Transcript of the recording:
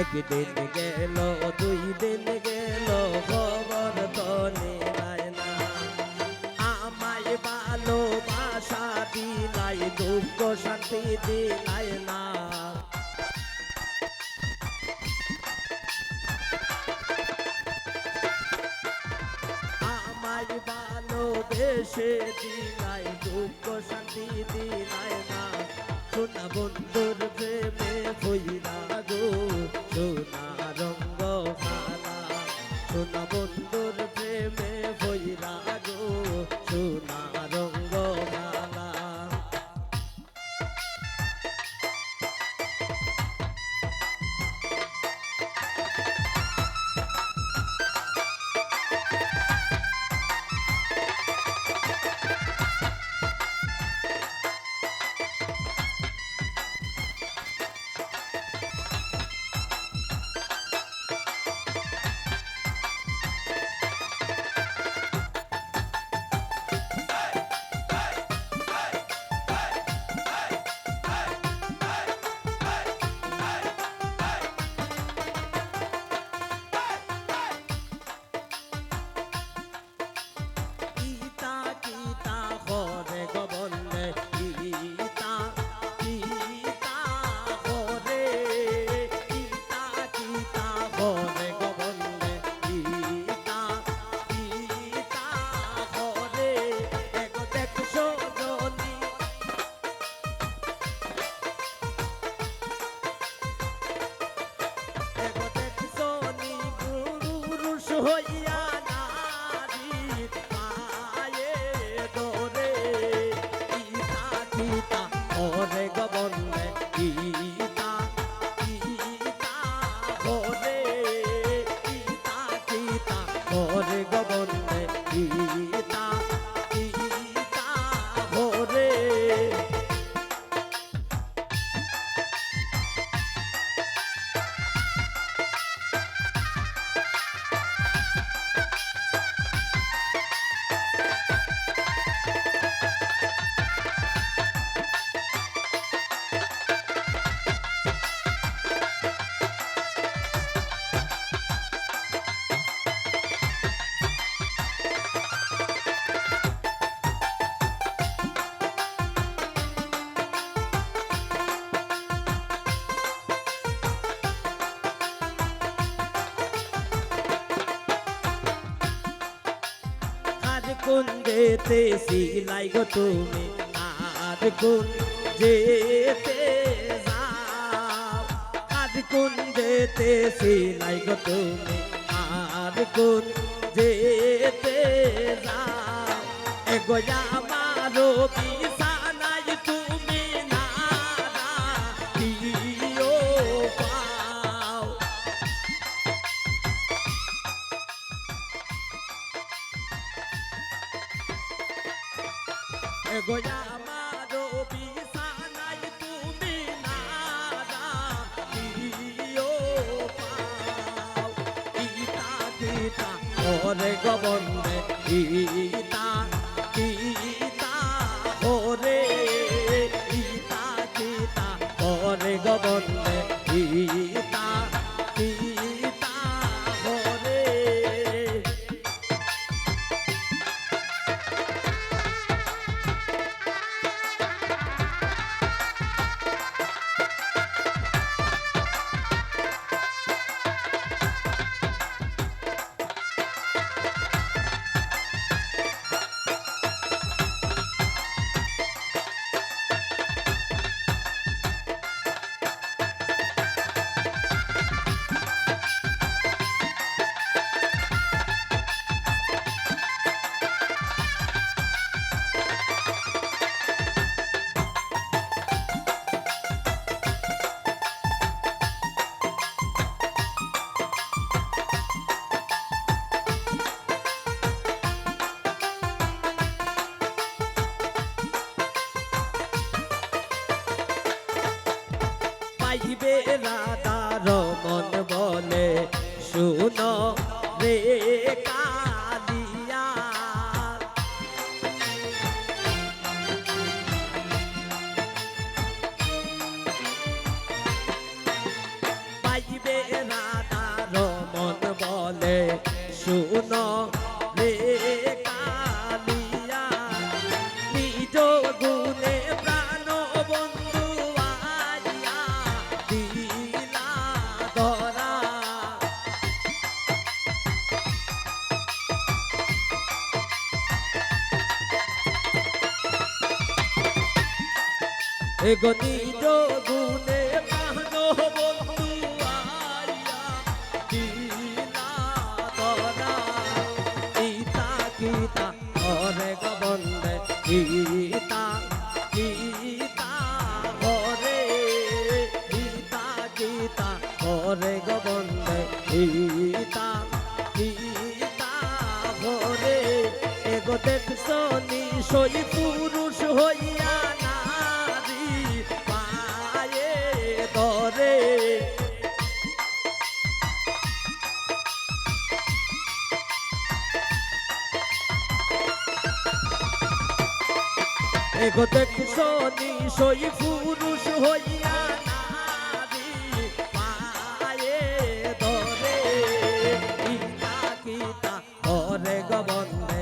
একদিন গেল দুই দিন গেল, খবর তো নিলাই না। আমায় ভালোবাসা দিলাই, দুঃখ শান্তি দিলাই না। আমায় ভালোবেসে দিলাই, দুঃখ শান্তি দিলাই না। সোনা বন্ধুর প্রেমে পুরুষ কোন যেতে সিলাই গো তুমি, আর কোন যেতে আর কোন যেতে সিলাই গো তুমি, আর কোন যেতে যাও? এগোয়া মারো গোয়া মারো বিছানায় তুমি না দিও পাও ইতা গীতা ওরে গবন্দে রাধার মন বলে শুনো এগো নিজ গুণে প্রাণ বন্ধু আইয়া দিলা ধরা ইতা গীতা হরে গোবন্দে গীতা গীতা হরে গীতা গীতা হরে গোবন্দে গীতা গীতা হরে এগো দেখছ নিশই পুরুষ এগো দেখছ নিশই পুরুষ হইয়া নারী পায়ে ধরে ইতা কিতা ধরে গবন্ধে